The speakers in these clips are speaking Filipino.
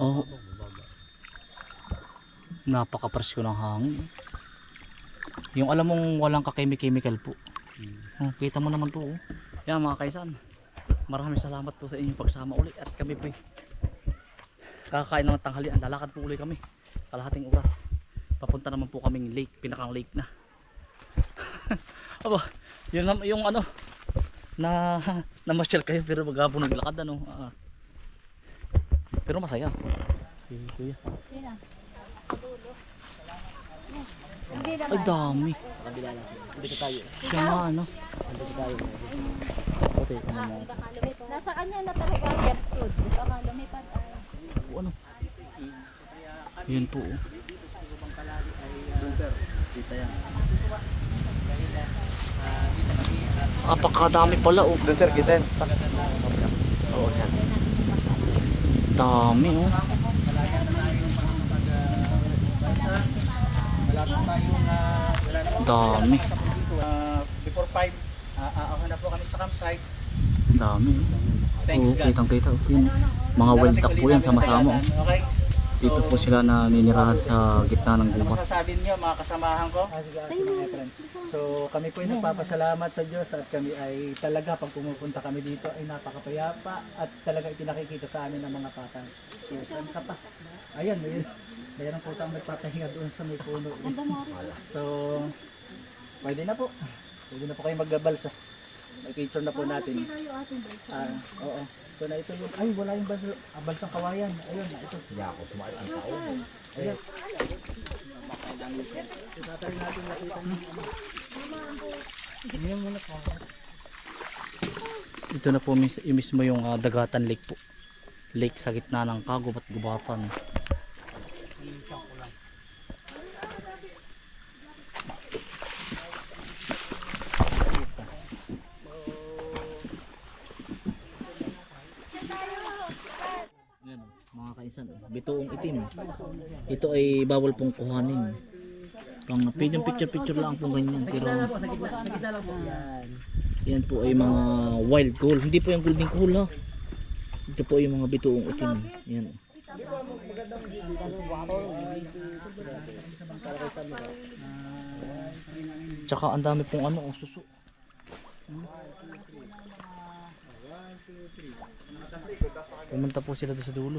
Oh. Napaka-presko ng hangin. Yung alam mong walang kakemi-chemical po. Oh, kita mo naman po. Oh. Yan mga kaisan. Maraming salamat po sa inyong pagsama uli at kami po. Kakain ng tanghalian. Lalakad po uli kami. Kalahating oras. Papunta naman po kaming lake. Pinakang lake na. Aba, yun yung ano na namasyal kayo pero maghapon naglakad ano. Ah. Pero masaya. Si kuya. Ay dami. Sa kabila na sila. Dito tayo. Siya nga ano. Dito tayo. Pati ano. Nasa kanya na talaga ang virtud. Baka lumipat ay. Ano? Yun po. oh. Doon sir. Dito yan. Apakadami pala oh. Doon sir, kita yan. Oo, yan. Dami oh. Dami. before 5 uh, aahaw na po kami sa campsite. Dami oh. Thanks God. kitang kita. oh. Yun. Mga wild duck po yan sama-sama. oh. Okay. Dito po sila na ninirahan sa gitna ng Ano gubat. masasabi niyo mga kasamahan ko? So kami po ay nagpapasalamat sa Diyos at kami ay talaga pag pumupunta kami dito ay napakapayapa at talaga ipinakikita sa amin ng mga patay. So saan ka pa? Ayan, ayan. Ayan ang putang nagpapahinga doon sa may puno. So, pwede na po. Pwede na po kayo maggabalsa. May picture na po natin. Ah, oo. So na ito yung, ay wala yung balsa, ah, balsang kawayan. Ayun, na ito. Hindi ako sumakit ang tao. Ayun. Tatry natin nakita niyo. Hindi muna ka. Ito na po yung mismo yung ah, Dagatan Lake po. Lake sa gitna ng kagubat gubatan. Yan, mga kaisan, bituong itim. Ito ay bawal pong kuhanin. Pang pinyong picture-picture lang po ganyan. Pero yan po ay mga wild gold. Hindi po yung golden gold ha. Ito po ay mga bituong itim. Yan. Tsaka ang dami pong ano, oh, suso. Pumunta po sila doon sa dulo.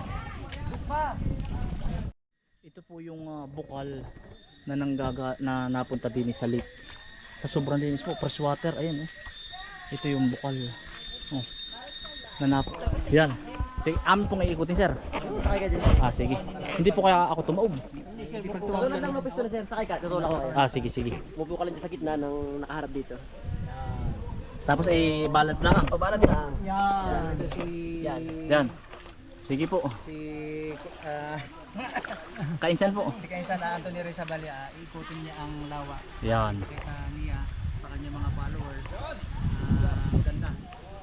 Ito po yung ah, bukal na nanggaga na napunta din sa lake. Sa sobrang linis po, fresh water, ayan oh. Ito yung bukal. Oh. Na nap Yan. Sige, amin pong iikutin sir. Sakay ka dyan. Ah, sige. Hindi po kaya ako tumaob. Hindi pag tumawag lang ng pisto na sir. Sakay ka. Tutulak ko. Ah, sige, sige. Mupo ka lang dyan sa gitna ng nakaharap dito. Tapos eh balance lang. O, balance lang. Yan. Ito si... Yan. Yan. Sige po. Si... ah, Kainsan po. si Kainsan na Anthony Rizabal, ah, ikutin niya ang lawa. Yan. Kita niya sa kanyang mga followers. Ah, ganda.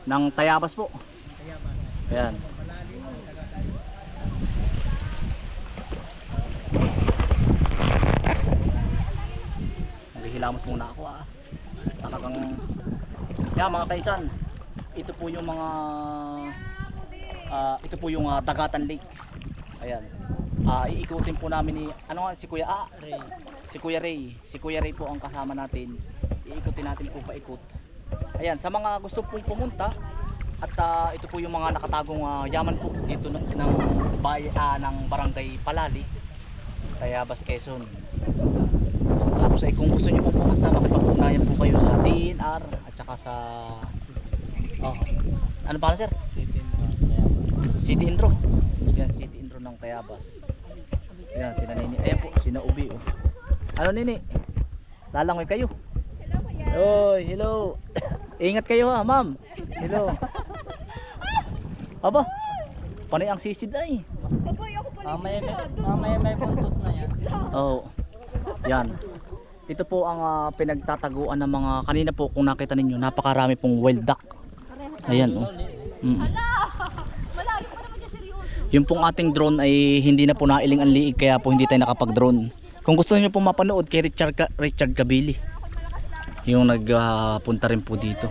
Nang tayabas po. Kaya ba? Yan. Naghihilamos muna ako ah. Talagang Yan mga kaisan. Ito po yung mga ah, ito po yung ah, Dagatan Lake. Ayan. Ah, iikutin po namin ni ano nga si Kuya ah, Ray. Si Kuya Ray. Si Kuya Ray po ang kasama natin. Iikutin natin po paikot. Ayan, sa mga gusto pong pumunta at ah, ito po yung mga nakatagong ah, yaman po dito ng, ng, bay, ah, ng barangay Palali. Tayabas Quezon. Tapos ay kung gusto niyo po pumunta, makipag-ugnayan po kayo sa DNR at saka sa Oh. Ano pa sir? City Intro. Yan, City Intro ng Tayabas. Yan, sina Nini. Ayan po, sina Ubi. Oh. Ano Nini? Lalangoy kayo. Oy, hello. Ingat kayo ha, ma'am. Hello. Aba, panay ang sisid ay. Baboy, ako pala. Mamaya may, mamaya may buntot na yan. Oo. Yan. Ito po ang ah, pinagtataguan ng mga kanina po kung nakita ninyo, napakarami pong wild duck. Ayan oh. Mm. Malalim pa naman dyan seryoso. Yung pong ating drone ay hindi na po nailing ang liig kaya po hindi tayo nakapag-drone. Kung gusto niyo po mapanood kay Richard Ka- Richard Kabili. Yung nagpunta rin po dito.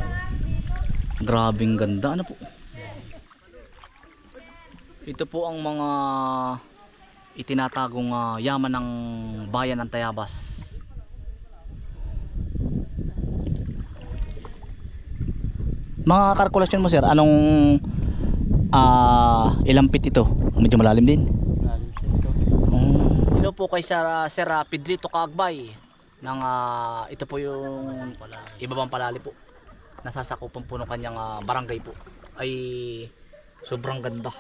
Grabing ganda ano po. Ito po ang mga itinatagong ah, yaman ng bayan ng Tayabas. Mga kalkulasyon mo sir, anong ah ilang feet ito? Medyo malalim din. Siya ito. Hello po kay Sir, ah, Sir Pedrito Kaagbay ng ah, ito po yung ibabang palali po. Nasasakupan po ng kanyang ah, barangay po. Ay sobrang ganda.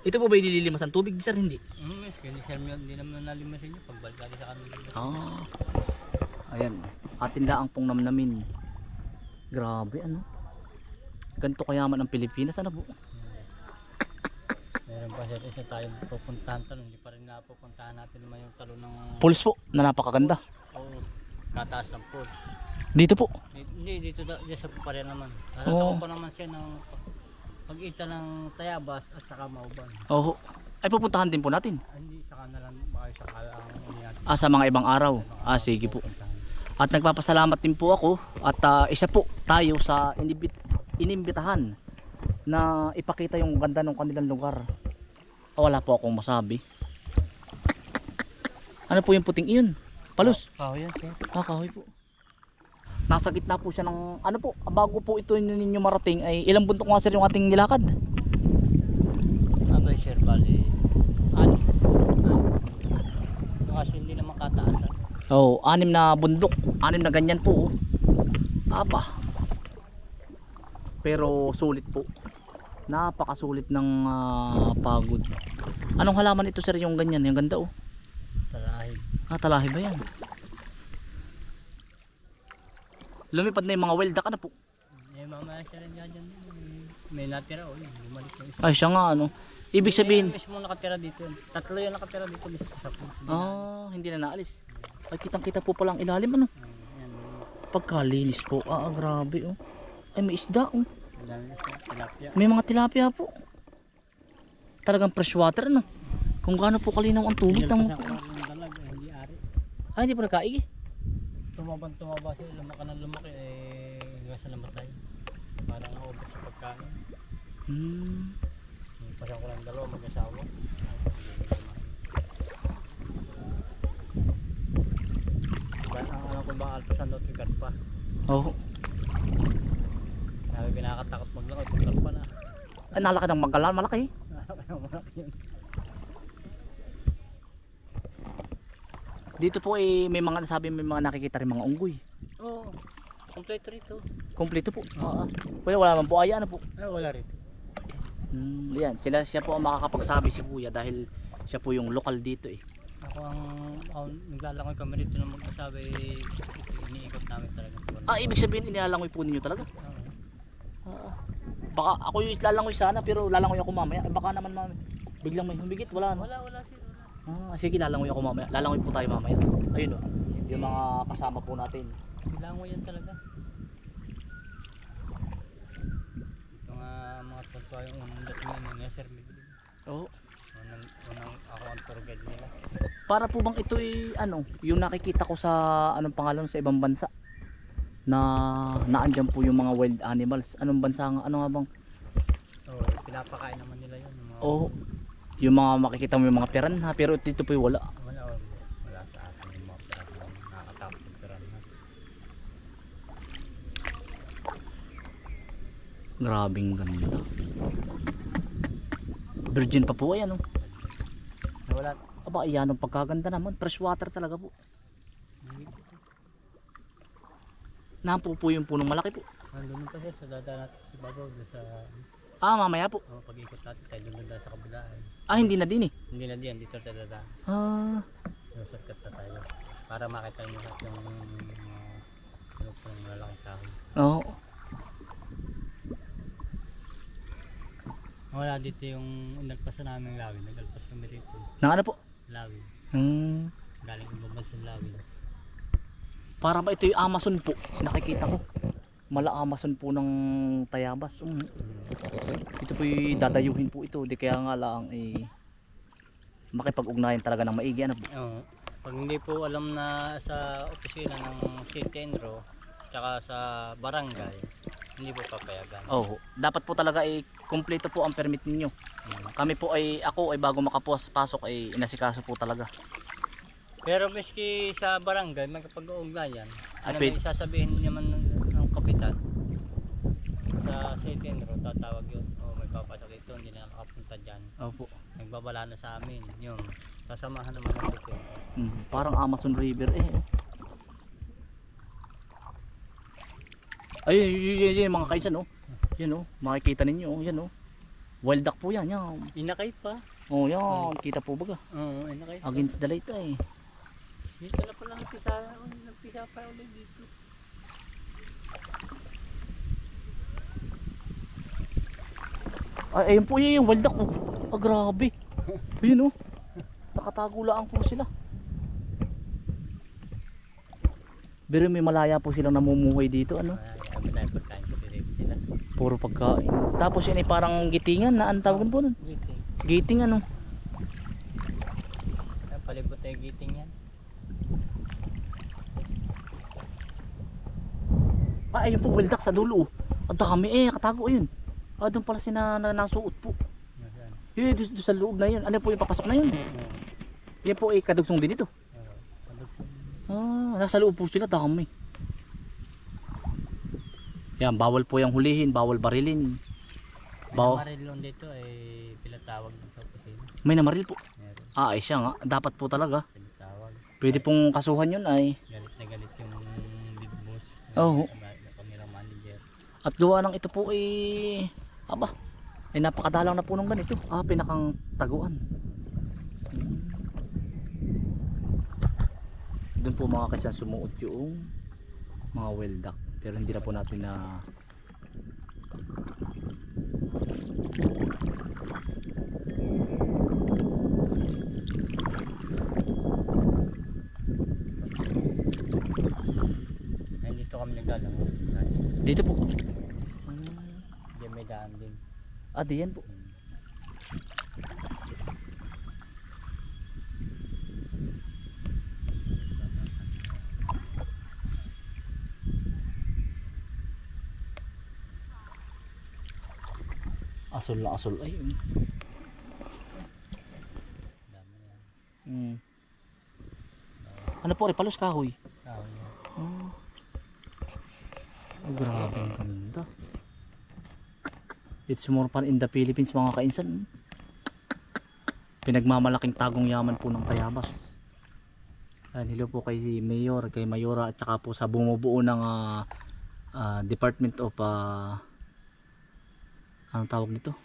Ito po ba ililimas ang tubig, sir? Hindi. Hmm, yes, hindi siya hindi naman nalimasin niya. Pagbalik lagi sa kanila. Ah. Ayan. Atin lang pong namnamin. Grabe ano. Ganito kayaman ang Pilipinas ano po. Meron pa siya isa tayong pupuntahan talon. Hindi pa rin napupuntahan natin naman yung talon ng Pulse po na napakaganda. Oo, kataas ng pool. Dito po. Di- Hindi, dito da, dito sa pa rin naman. Oo. Nasasako pa naman siya ng pag-ita ng Tayabas at saka Mauban. Oo. Ay pupuntahan din po natin. Hindi, saka na lang baka saka ang. Ah, sa mga ibang araw. Ah, sige po. At nagpapasalamat din po ako at ah, isa po tayo sa inibit inimbitahan na ipakita yung ganda ng kanilang lugar. Ah, wala po akong masabi. Ano po yung puting iyon? Palos. Oh, yan sir. Ah, kahoy po. Nasa gitna po siya ng ano po, bago po ito ninyo marating ay ilang buntok nga sir yung ating nilakad? Abay sir, bali. Ani. Kasi hindi naman kataasan. Oh, anim na bundok, anim na ganyan po. oh. Pero sulit po. Napakasulit ng ah, pagod. Anong halaman ito sir yung ganyan? Yung ganda oh. Talahin. Ah, talahi ba yan? Lumipad na yung mga welda ka na po. Eh, mamaya siya rin dyan. May natira o yun. Bumalik yung isa. Ay siya nga ano. Ibig sabihin, May mismo nakatira dito. Tatlo yung nakatira dito. Mismo pool. ah, hindi na naalis. Ay kitang kita po palang ilalim ano. Yan. Pagkalinis po. Ah, grabe oh. Ay may isda oh. May mga tilapia po. Talagang fresh water no. Kung gaano po kalinaw ang tubig ng ng eh, Hindi ari. Ay hindi po nakaigi. Tumabang tumaba siya. Lumaki na lumaki. Eh, hanggang sa namatay. Parang naubos sa pagkain. Hmm. Pasang ko lang dalawa mag-asawa. Ang alam ko ba alpasan tigat pa. Oh. Sabi pinakatakot maglakad, tigat pa na. Ay nalaki ng magalan malaki. Kaya malaki yun. Dito po eh may mga nasabi may mga nakikita rin mga unggoy. Oo, kompleto rito. Kompleto po. Oo. Wala wala man po ay ano po. Ay, wala rito. Hmm, yan, sila siya po ang makakapagsabi si Kuya dahil siya po yung lokal dito eh. Ako ang, ako, naglalangoy kami rito na magkasabi, ito iniikot namin talaga. Ah, ibig sabihin inilalangoy po ninyo talaga. Oo. Ah. Baka ako yung lalangoy sana pero lalangoy ako mamaya. Eh, baka naman mamaya biglang may humigit wala no. Wala, wala siya. Wala. Ah, sige lalangoy ako mamaya. Lalangoy po tayo mamaya. Ayun oh. Yung mga kasama po natin. Langoy yan talaga. Ito nga mga totoo yung unang dating yan, yung Sir. Oo. Unang, unang ako ang tour guide nila. Para po bang ito ay ano, yung nakikita ko sa anong pangalan sa ibang bansa na naandyan po yung mga wild animals. Anong bansa nga? Ano nga bang? Oo, pinapakain naman nila yun. Yung mga, Oo. Yung mga makikita mo yung mga piranha pero dito po wala. Wala, wala, wala sa atin yung mga pirata. Nakakatapos yung pirata. Grabing ganda. Virgin pa po ayan oh. Wala. Aba, ayan ang pagkaganda naman. Fresh water talaga po. Napo po yung punong malaki po. Nandun pa siya sa dada natin si Babaw doon sa Ah, mamaya po. oh, pag-ikot natin tayo doon doon sa kabila. eh. Ah, hindi na din eh. Hindi na diyan, dito sa dada. Ah, Yung circuit na tayo. Para makita niyo lahat yung uh, yung malalaking tao. oo. Wala dito yung inalpasan namin lawin. Nagalpas kami rito. Nang ano po? Lawin. Hmm. Galing ibang bansang lawin. Para ba ito yung Amazon po? Nakikita ko. Mala Amazon po ng Tayabas. Um, ito po yung dadayuhin po ito. Di kaya nga lang eh makipag-ugnayan talaga ng maigi. Ano po? Oo. Pag hindi po alam na sa opisina ng City Enro, tsaka sa barangay, hindi po papayagan. Oo. Dapat po talaga ay kumpleto po ang permit ninyo. Mm. Kami po ay ako ay bago makapos pasok ay inasikaso po talaga. Pero miski sa barangay, magkapag-ugnayan, Ay, ano pwede. may sasabihin naman ng, ng kapitan sa City Enro, tatawag yun. O may papasok dito, hindi na nakapunta dyan. Opo. Nagbabala na sa amin. Yun. Sasamahan naman ng City Enro. Hmm, parang Amazon River eh. Ayun, yun, yun, yun, mga kaisan oh. Yan oh, makikita ninyo oh, yan oh. Wild duck po yan, yan. Inakay pa. Oh, yan, kita po baga. Oo, inakay pa. Against the light eh. Dito na pala nagpisa, nagpisa pa ulit dito. Ay, ayun po yun, yung wild duck oh. Ah, grabe. Ayun oh. Nakatago lang po sila. Pero may malaya po silang namumuhay dito, ano? Puro pagkain. Tapos yun ay parang gitingan na ang tawag po nun. Giting. Giting ano? Palibot tayo giting yan. Ah, ayun po, wildak sa dulo. oh. Ang dami eh, katago ayun. Ah, doon pala si na, na nasuot po. Yun, doon, doon sa loob na yun. Ano po yung papasok na yun? Yan po ay kadugsong din ito. Ah, nasa loob po sila, dami. Yan, bawal po yung hulihin, bawal barilin. May Baw- namaril dito ay pinatawag ng sa opisina. May namaril po. Meron. Ah, ay siya nga. Dapat po talaga. Pinatawag. Pwede pong kasuhan yun ay. Galit na galit yung big boss. Oo. Manager. At gawa ng ito po ay aba, ay napakadalang na po nung ganito. Ah, pinakang taguan. Doon po mga kaysa sumuot yung mga well duck. Pero hindi na po natin na Ay, dito kami naglalang. dito po. Diyan may daan din. Ah, diyan po. Asol na asol ay. yan. Mm. Ano po, repalos kahoy? Niya. Oh. Oh, grabe ang ganda. It's more fun in the Philippines mga kainsan. Pinagmamalaking tagong yaman po ng Tayabas. Ayan, hello po kay Mayor, kay Mayora at saka po sa bumubuo ng ah, ah, Department of ah, anong tawag nito?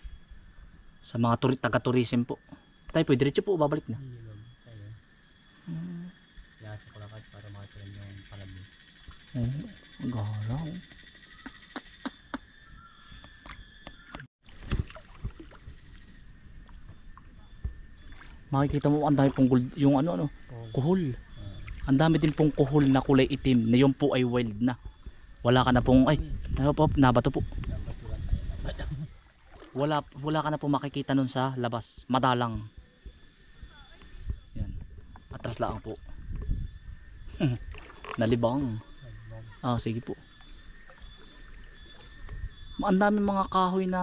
Sa mga turi taga-tourism po. Tayo po, diretso po, babalik na. Tayo. Yasa ko lang para makatilan yung palabi. Ang galaw. Makikita mo ang dami pong gold, yung ano ano, kuhol. Ang dami din pong kuhol na kulay itim na yung po ay wild na. Wala ka na pong ay, nabato po. Wala wala ka na po makikita nun sa labas. Madalang. Yan. Atras lang po. Nalibang. Ah, sige po. Ang dami mga kahoy na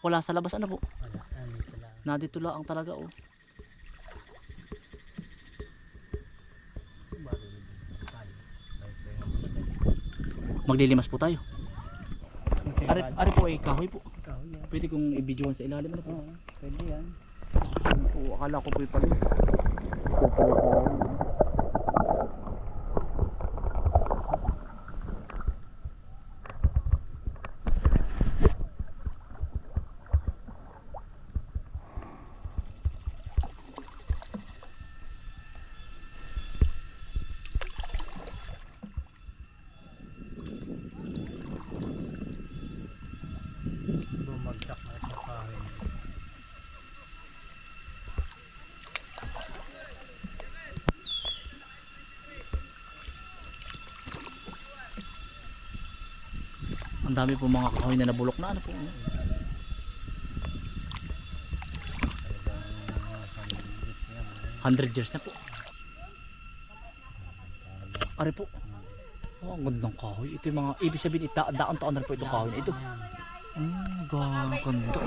wala sa labas ano po. Wala. Nandito lang. Na dito lang talaga oh. Bago yun. Tayo. Bago ko yung kapatid. Maglilimas po tayo. Ari, ari po ay kahoy po. Ikaw yan. Pwede kong i-videoan sa ilalim ano po. Oo. Pwede yan. Ayun po, akala ko po yung pala. Bumagsak na ito pa. kahoy. Ang dami po mga kahoy na nabulok na ano po. Talagang 100 100 yan. years na po. Ari po. Oh, ang gandang kahoy. Ito yung mga, ibig sabihin, ita, daon-taon na rin po itong kahoy na ito. Mm, ganda.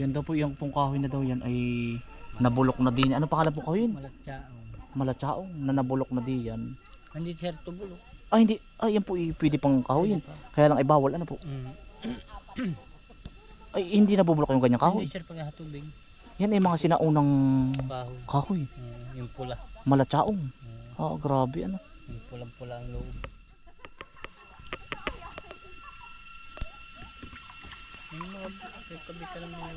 Yan daw po, yung pong kahoy na daw yan ay nabulok na din. Ano pangalan po kahoy yun? Malatsaong. Malatsaong na nabulok na di yan. Hindi sir tubulo. Ay hindi, ay yan po i- pwede pang kahoy yun. Kaya lang ay bawal ano po. Mm. Ay hindi nabubulok yung ganyang kahoy. Hindi sir pagkatubig. Yan ay mga sinaunang Baho. kahoy. Mm, yung pula. Malatsaong. Mm, Ah, grabe ano. yung pulang-pula ang loob. Yung mga may tabi ka ng mga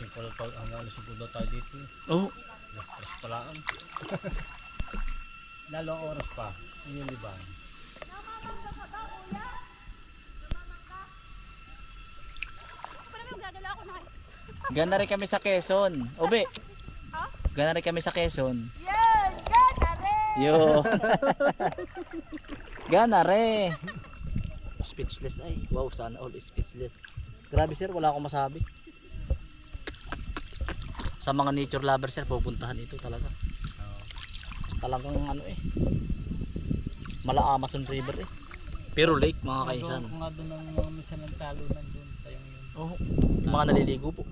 Lasing pala pa hanggang alas 10 daw tayo dito. eh. Oh, Alas 3 pala ang. Dalawang oras pa. Yun yung libang. gana rin kami sa Quezon. Ube. Gana rin kami sa Quezon. Yan! Yan! Are! Yo. Gana re. Speechless ay. Wow, sana all is speechless. Grabe sir, wala akong masabi. Sa mga nature lovers sir, pupuntahan ito talaga. Oo. Talagang ano eh. Mala Amazon River eh. Pero lake mga kaisan. Kung nga doon ang mga misa ng talo nandun. Tayong yun. Oh, mga naliligo po.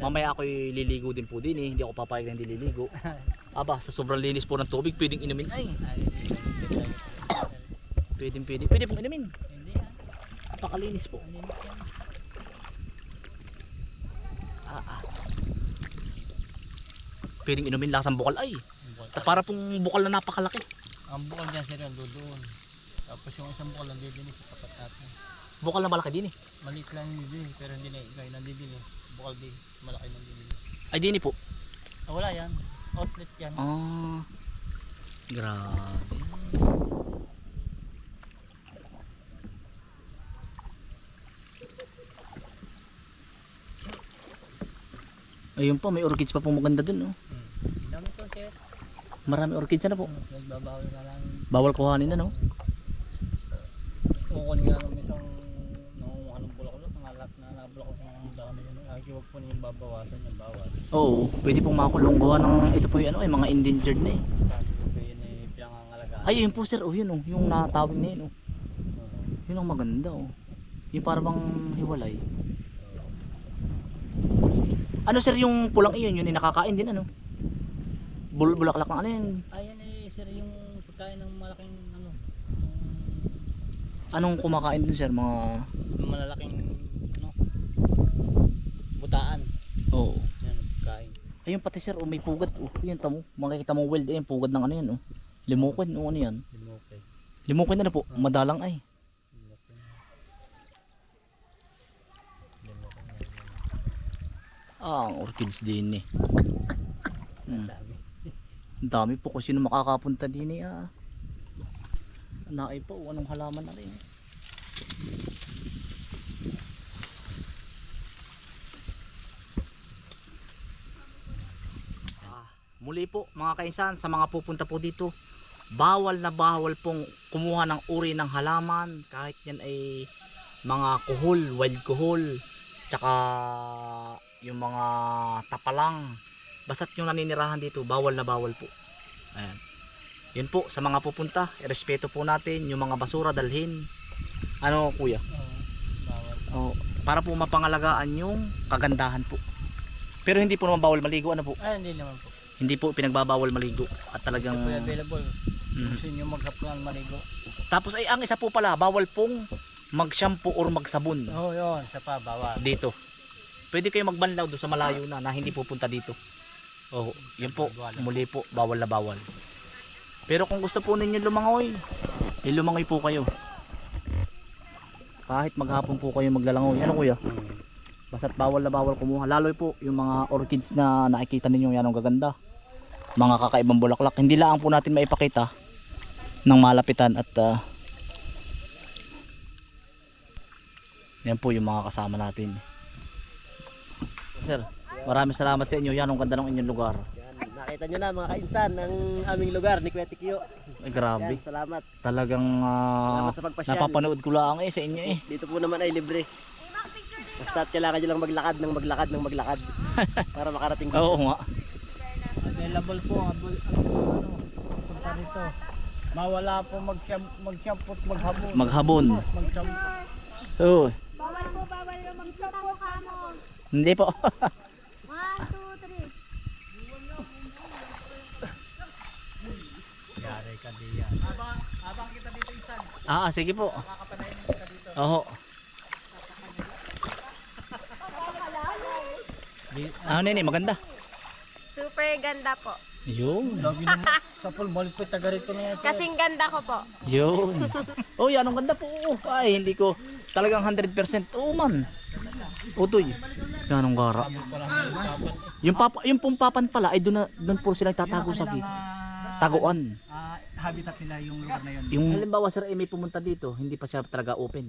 Mamaya ako liligo din po din eh. Hindi ako papayag na hindi liligo. Aba, sa sobrang linis po ng tubig, pwedeng inumin. Ay, pwedeng pwede. Pwede pong inumin. Hindi ah. Napakalinis po. Ano yun yan? Ah, ah. Pwedeng inumin lasang bukal ay. Bukal. Para pong bukal na napakalaki. Ang bukal dyan sir, yung doon. Tapos yung isang bukal nandito din sa tapat natin. Bukal na malaki din eh. Maliit lang yun din, pero hindi na ikay nandito din. Bukal din, malaki nandito din. Ay din eh po. Ah, wala yan. Outlet yan. Ah. Grabe. Ayun po, may orchids pa po maganda dun. Oh. Hmm. Dami ko sir. Marami orchids na po. Nagbabawal na lang. Bawal kuhanin na no. Kukunin nga ng isang nangunguha ng bulaklak. Mga lahat na nabulaklak ng dami yun. Ay, huwag po niyo babawasan yung bawal. Oo, pwede pong makulong gawa ng ito po yung ano, ay mga endangered na eh. Sabi ko yun eh, pinangangalagaan. Ay, yun po sir, oh yun oh, yung natawing na yun oh. Yun ang maganda oh. Yung para bang hiwalay. Ano sir yung pulang iyon, yun yung nakakain din ano? Bul bulaklak ng ano yun? Ayan eh, sir, yung pagkain ng malaking ano, Anong kumakain dun sir? Mga... yung malalaking ano, butaan. Oo. Yan pagkain. Ayun pati sir, oh, may pugad oh. Yun tamo, makikita mo wild eh, pugad ng ano yan oh. Limukin, oh ano yan? Limuke. Limukin na na po, madalang ay. Na. Ah, ang orchids din eh. Hmm. Dami. Po kung sino makakapunta din eh ah. Naay po, anong halaman na rin. Ah, muli po mga kainsan sa mga pupunta po dito bawal na bawal pong kumuha ng uri ng halaman kahit yan ay mga kuhol, wild kuhol tsaka yung mga tapalang basta't yung naninirahan dito bawal na bawal po ayan yun po sa mga pupunta irespeto po natin yung mga basura dalhin ano kuya oh, para po mapangalagaan yung kagandahan po pero hindi po naman bawal maligo ano po Ay, hindi naman po. hindi po pinagbabawal maligo at talagang po available. Mhm. Gusto nyo magkapunan maligo. tapos ay ang isa po pala bawal pong mag shampoo or magsabon Oo, yun. Sa pa, bawal. dito pwede kayo magbanlaw doon sa malayo na na hindi pupunta dito oh yun po muli po bawal na bawal pero kung gusto po ninyo lumangoy eh lumangoy po kayo kahit maghapon po kayo maglalangoy ano kuya Hmm. Basta't bawal na bawal kumuha. Lalo po yung mga orchids na nakikita ninyo yan ang gaganda. Mga kakaibang bulaklak. Hindi lang po natin maipakita ng malapitan at ah, yan po yung mga kasama natin. Sir, maraming salamat sa inyo. Yan ang ganda ng inyong lugar. Yan, nakita nyo na mga kainsan ng aming lugar ni Kuya Tikyo. Ay, grabe. Yan, salamat. Talagang ah, Salamat sa pagpasyal. napapanood ko lang eh sa inyo eh. Dito po naman ay libre. Basta kailangan nyo lang maglakad ng maglakad ng maglakad para makarating dito. Oo nga. Available po ang abul- ang ano, punta rito. Mawala po mag-shampoo at maghabon. Maghabon. Mag-shampoo. Oo. Bawal po, bawal yung magsuka mo ka mo. Hindi po. Yari ka diyan. Habang, habang kita dito isan, ah, sige po. makakapanayin kita dito. Oo. Ah, nene, maganda. Super ganda po. Yun. Sabi sa pool, malit po taga rito na yan. Kasing ganda ko po. Yun. Oh, yan ang ganda po. Oo. Ay, hindi ko talagang 100% oo man. Utoy. Yan ang gara. Yung papa, yung pong papan pala ay doon na doon po sila tatago sa git. Taguan. Habitat nila yung lugar na yun. Yung halimbawa sir ay may pumunta dito, hindi pa siya talaga open.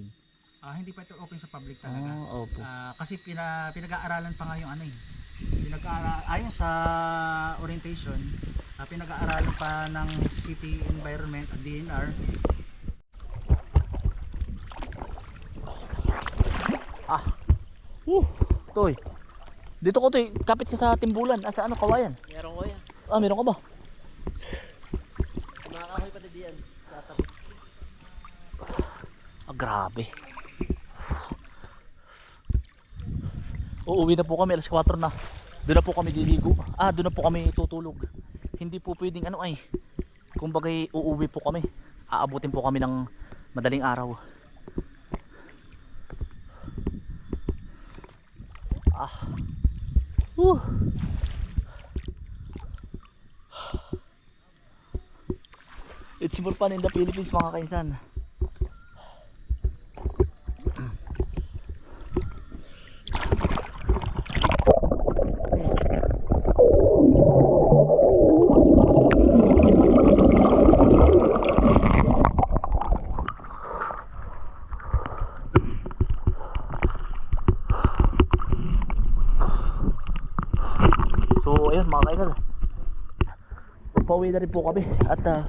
Ah, hindi pa ito open sa public talaga. Ah, opo. Ah, kasi pina, pinag-aaralan pa nga yung ano eh. Pinag-aaral ayon sa orientation, ah, pinag-aaralan pa ng city environment at DNR. Ah. Uh, toy. Dito ko toy, kapit ka sa timbulan. Ah, sa ano, kawayan. Meron ko yan. Ah, meron ka ba? Ah, grabe. Uuwi na po kami, alas 4 na. Doon na po kami diligo. Ah, doon na po kami tutulog. Hindi po pwedeng ano ay. Kung bagay uuwi po kami. Aabutin po kami ng madaling araw. Ah. Whew. It's more fun in the Philippines mga kainsan. So ayun mga kainsan. Pauwi na po kami. At ah,